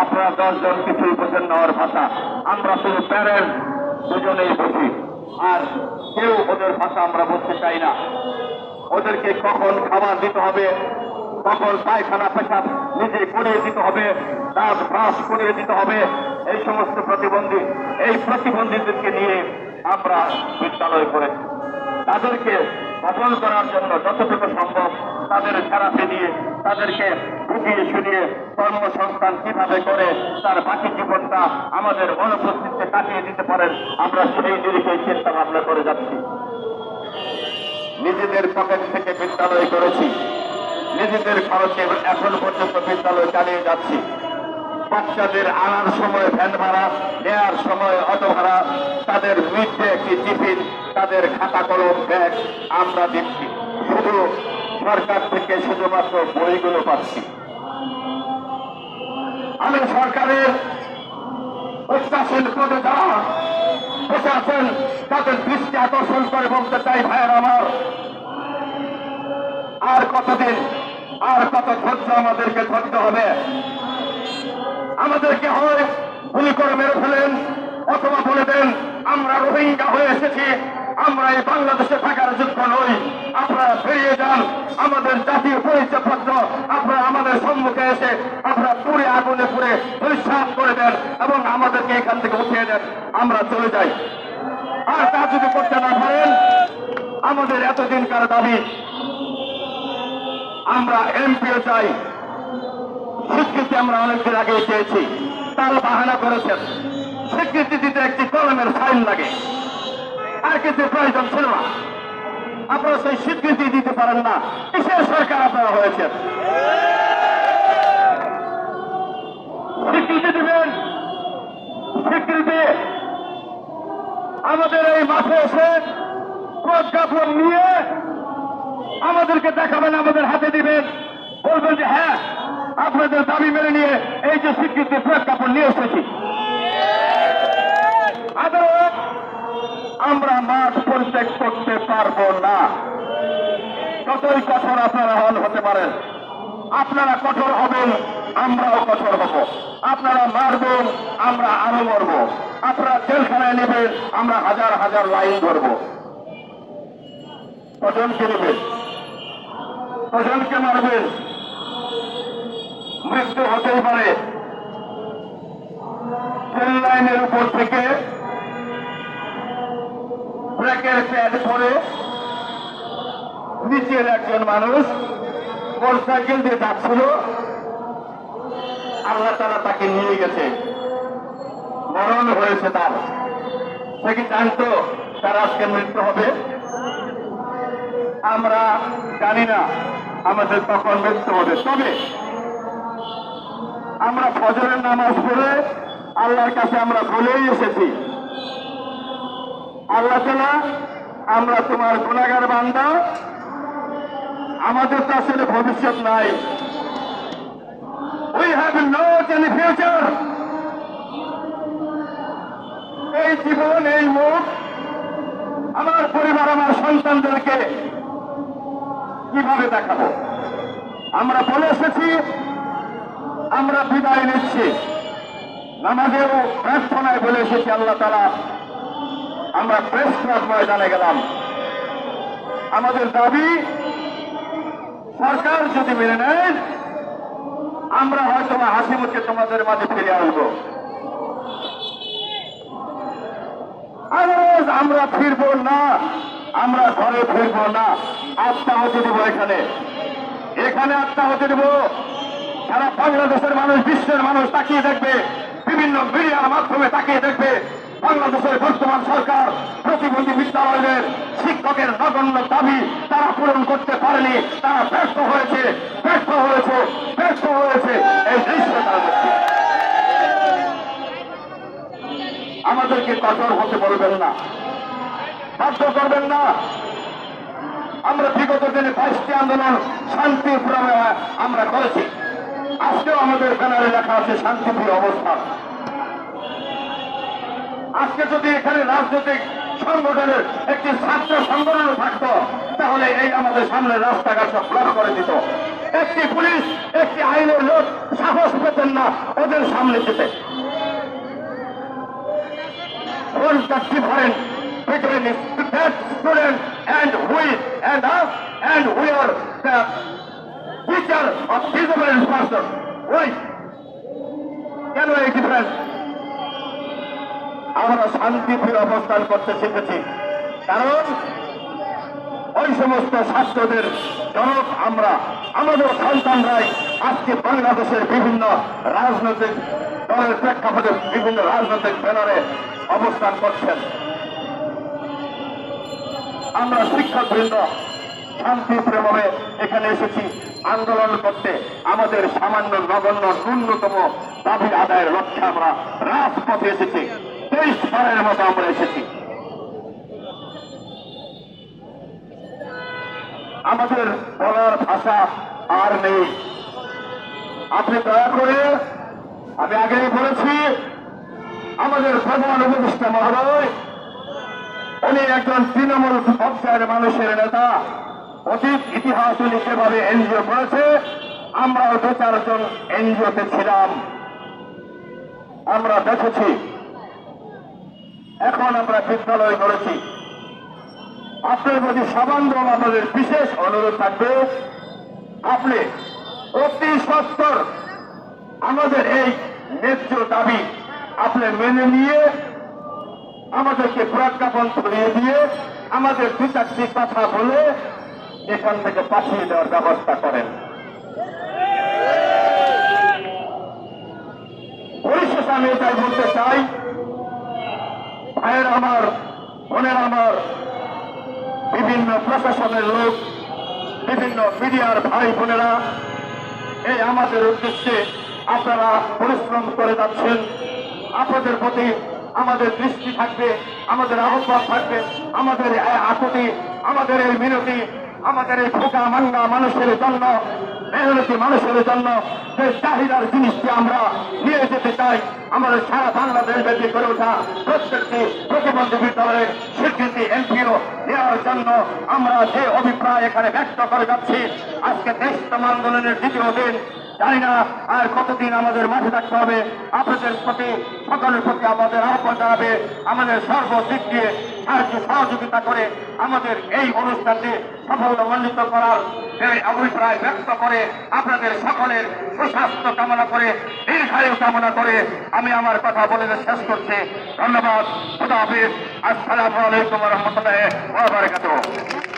আপনারা দশজন কিছুই বোঝেন না ওর ভাষা। আমরা শুধু প্যারেন্ট দুজনেই বুঝি। আর কেউ ওদের ভাষা আমরা বুঝতে চাই না। ওদেরকে কখন খাবার দিতে হবে, কখন পায়খানা পেশাব নিজে করিয়ে দিতে হবে, দাঁত ব্রাশ করিয়ে দিতে হবে, এই সমস্ত প্রতিবন্ধী, এই প্রতিবন্ধীদেরকে নিয়ে আমরা বিদ্যালয় করেছি। তাদেরকে গঠন করার জন্য যতটুকু সম্ভব তাদের থেরাপি দিয়ে তাদেরকে বুঝিয়ে শুনিয়ে কর্মসংস্থান কীভাবে করে, তার বাকি জীবনটা আমাদের অনুপস্থিতিতে কাটিয়ে দিতে পারেন, আমরা সেই নিরিখে চিন্তা ভাবনা করে যাচ্ছি। নিজেদের পকেট থেকে বিদ্যালয় করেছি। নিজেদের খরচে এখন পর্যন্ত বিদ্যালয় চালিয়ে যাচ্ছি। বাচ্চাদের আনার সময় ভ্যান ভাড়া, নেয়ার সময় অটো ভাড়া, তাদের মিডে একটি টিফিন, তাদের খাতা কলম, ব্যাগ আমরা দিচ্ছি। শুধু সরকার থেকে শুধুমাত্র বইগুলো পাচ্ছি। আমি সরকারের উচ্চাসীন পদে যারা আছেন তাদের দৃষ্টি আকর্ষণ করে বলতে চাই, ভাইয়ের আমার। আর কতদিন, আর কত ধৈর্য আমাদেরকে ধরতে হবে? আমাদেরকে হয় গুলি করে মেরে ফেলেন, অথবা বলে দেন, আমরা রোহিঙ্গা হয়ে এসেছি। আমরা এই বাংলাদেশে থাকার যোগ্য নই। আপনারা ফিরিয়ে যান। আমাদের জাতীয় পরিচয়পত্র আপনারা আমাদের সম্মুখে এসে আপনারা পুড়ে আগুনে পুড়ে পরিষ্কার করে দেন এবং আমাদেরকে এখান থেকে উঠিয়ে দেন। আমরা চলে যাই। আর তা যদি করতে না পারেন, আমাদের এতদিনকার দাবি, আমরা এমপিও চাই। স্বীকৃতি আমরা অনেকদিন আগে চেয়েছি। তারা বাহানা করেছেন। স্বীকৃতি দিতে একটি কলমের ফাইল লাগে। আর কিছু প্রয়োজন ছিল না। আপনারা সেই স্বীকৃতি দিতে পারেন না। কিসের সরকার আপনারা হয়েছেন? স্বীকৃতি দিবেন। স্বীকৃতি আমাদের এই মাঠে এসে প্রজ্ঞাপন নিয়ে আমাদেরকে দেখাবেন, আমাদের হাতে দিবেন। বলবেন যে হ্যাঁ আপনাদের দাবি মেনে নিয়ে এই যে স্বীকৃতি প্রজ্ঞাপন নিয়ে এসেছি আদালত আমরা পরিত্যাগ করতে পারব না। যতই কঠোর আপনারা হন হতে পারেন আপনারা কঠোর হবেন, আমরাও কঠোর হব। আপনারা মারবেন, আমরা আরও মরব। আপনারা জেলখানায় নেবেন, আমরা হাজার হাজার লাইন ধরব। কজনকে নেবেন? কজনকে মারবেন? মৃত্যু হতেই পারে। ট্রেন লাইনের উপর থেকে প্যাড পরে নিচের একজন মানুষ মোটরসাইকেল দিয়ে যাচ্ছিল। আল্লাহ তারা তাকে নিয়ে গেছে। মরণ হয়েছে তার। সে কি জানতো তার আজকে মৃত্যু হবে? আমরা জানি না আমাদের তখন মৃত্যু হবে। তবে আমরা ফজরের নামাজ পড়ে আল্লাহর কাছে আমরা বলেই এসেছি। আল্লাহ তালা আমরা তোমার গুণাগার বান্দা। আমাদের তো আসলে ভবিষ্যৎ নাই। We have not any future এই জীবন, এই মুখ, আমার পরিবার, আমার সন্তানদেরকে কীভাবে দেখাবো? আমরা বলে এসেছি, আমরা বিদায় নিচ্ছি। নামাজেও প্রার্থনায় বলে এসেছি আল্লাহ তালা আমরা প্রেস ক্লাব ময়দানে গেলাম। আমাদের দাবি, সরকার যদি মেনে নেয়, আমরা হয়তো বা হাসি মুখে তোমাদের মাঝে ফিরে আসব। আদারওয়াইজ আমরা ফিরবো না, আমরা ঘরে ফিরবো না। আত্মাহতি দেবো এখানে। এখানে আত্মাহতি দেবো। সারা বাংলাদেশের মানুষ, বিশ্বের মানুষ তাকিয়ে দেখবে। বিভিন্ন মিডিয়ার মাধ্যমে তাকিয়ে দেখবে। বাংলাদেশের বর্তমান সরকার প্রতিবন্ধী বিদ্যালয়ের শিক্ষকের নগণ্য দাবি তারা পূরণ করতে পারেনি, তারা ব্যর্থ হয়েছে ব্যর্থ হয়েছে ব্যর্থ হয়েছে। এই দৃশ্য আমাদেরকে কঠোর হতে বলবেন না, বাধ্য করবেন না। আমরা বিগত দিনে বাইশটি আন্দোলন শান্তিপুরমে আমরা করেছি। আজকেও আমাদের ব্যানারে লেখা আছে শান্তিপুর অবস্থান। আজকে যদি এখানে রাজনৈতিক সংগঠনের একটি ছাত্র সংগঠন থাকতো, তাহলে এই আমাদের সামনে রাস্তাঘাট ব্লক করে দিত। একটি পুলিশ, একটি আইনের লোক সাহস পেতেন না ওদের সামনে যেতে? কেন এই ডিফারেন্স আমরা শান্তিপ্রিয় অবস্থান করতে শিখেছি। কারণ ওই সমস্ত ছাত্রদের জনক আমরা, আমাদের সন্তানরাই আজকে বাংলাদেশের বিভিন্ন রাজনৈতিক দলের প্রেক্ষাপটে বিভিন্ন রাজনৈতিক ব্যানারে অবস্থান করছেন। আমরা শিক্ষকবৃন্দ শান্তিপ্রিয়ভাবে এখানে এসেছি। আন্দোলন করতে আমাদের সামান্য নগণ্য ন্যূনতম দাবি আদায়ের লক্ষ্যে আমরা রাজপথে এসেছি। তেইশ বারের মতো আমরা এসেছি। আমাদের বলার ভাষা আর নেই। আপনি দয়া করে, আমি আগেই বলেছি, আমাদের প্রধান উপদেষ্টা মহোদয়, উনি একজন তৃণমূল পর্যায়ের মানুষের নেতা। অতীত ইতিহাস উনি যেভাবে এনজিও করেছে, আমরাও দু চারজন এনজিওতে ছিলাম। আমরা দেখেছি এখন আমরা বিদ্যালয় করেছি। আপনার প্রতি সামান্য আমাদের বিশেষ অনুরোধ থাকবে। আপনি অতি সত্তর আমাদের এই ন্যায্য দাবি আপনি মেনে নিয়ে আমাদেরকে প্রজ্ঞাপন করিয়ে দিয়ে আমাদের দু চারটি কথা বলে এখান থেকে পাঠিয়ে দেওয়ার ব্যবস্থা করেন। পরিশেষে আমি এটাই বলতে চাই ভাইয়ের আমার, বোনের আমার, বিভিন্ন প্রশাসনের লোক, বিভিন্ন মিডিয়ার ভাই বোনেরা, এই আমাদের উদ্দেশ্যে আপনারা পরিশ্রম করে যাচ্ছেন। আপনাদের প্রতি আমাদের দৃষ্টি থাকবে, আমাদের আহ্বান থাকবে, আমাদের আকুতি, আমাদের এই মিনতি আমাদের এই ফোকা মান্না মানুষের জন্য, মেহনতি মানুষের জন্য যে চাহিদার জিনিসটি আমরা নিয়ে যেতে চাই আমাদের সারা বাংলাদেশ ব্যাপী করে ওঠা প্রত্যেকটি প্রতিবন্ধী বিদ্যালয়ের স্বীকৃতি এমপিও নেওয়ার জন্য আমরা যে অভিপ্রায় এখানে ব্যক্ত করে যাচ্ছি, আজকে দেশতম আন্দোলনের দ্বিতীয় দিন জানি না আর কতদিন আমাদের মাঠে থাকতে হবে। আপনাদের প্রতি, সকলের প্রতি আমাদের আহ্বান জানাবে। আমাদের সর্বদিক দিয়ে সাহায্য, সহযোগিতা করে আমাদের এই অনুষ্ঠানটি সাফল্যমণ্ডিত করার এই অভিপ্রায় ব্যক্ত করে আপনাদের সকলের সুস্বাস্থ্য কামনা করে, দীর্ঘায়ু কামনা করে আমি আমার কথা বলে শেষ করছি। ধন্যবাদ। খুদা হাফিজ। আসসালামু আলাইকুম রহমতুল্লাহ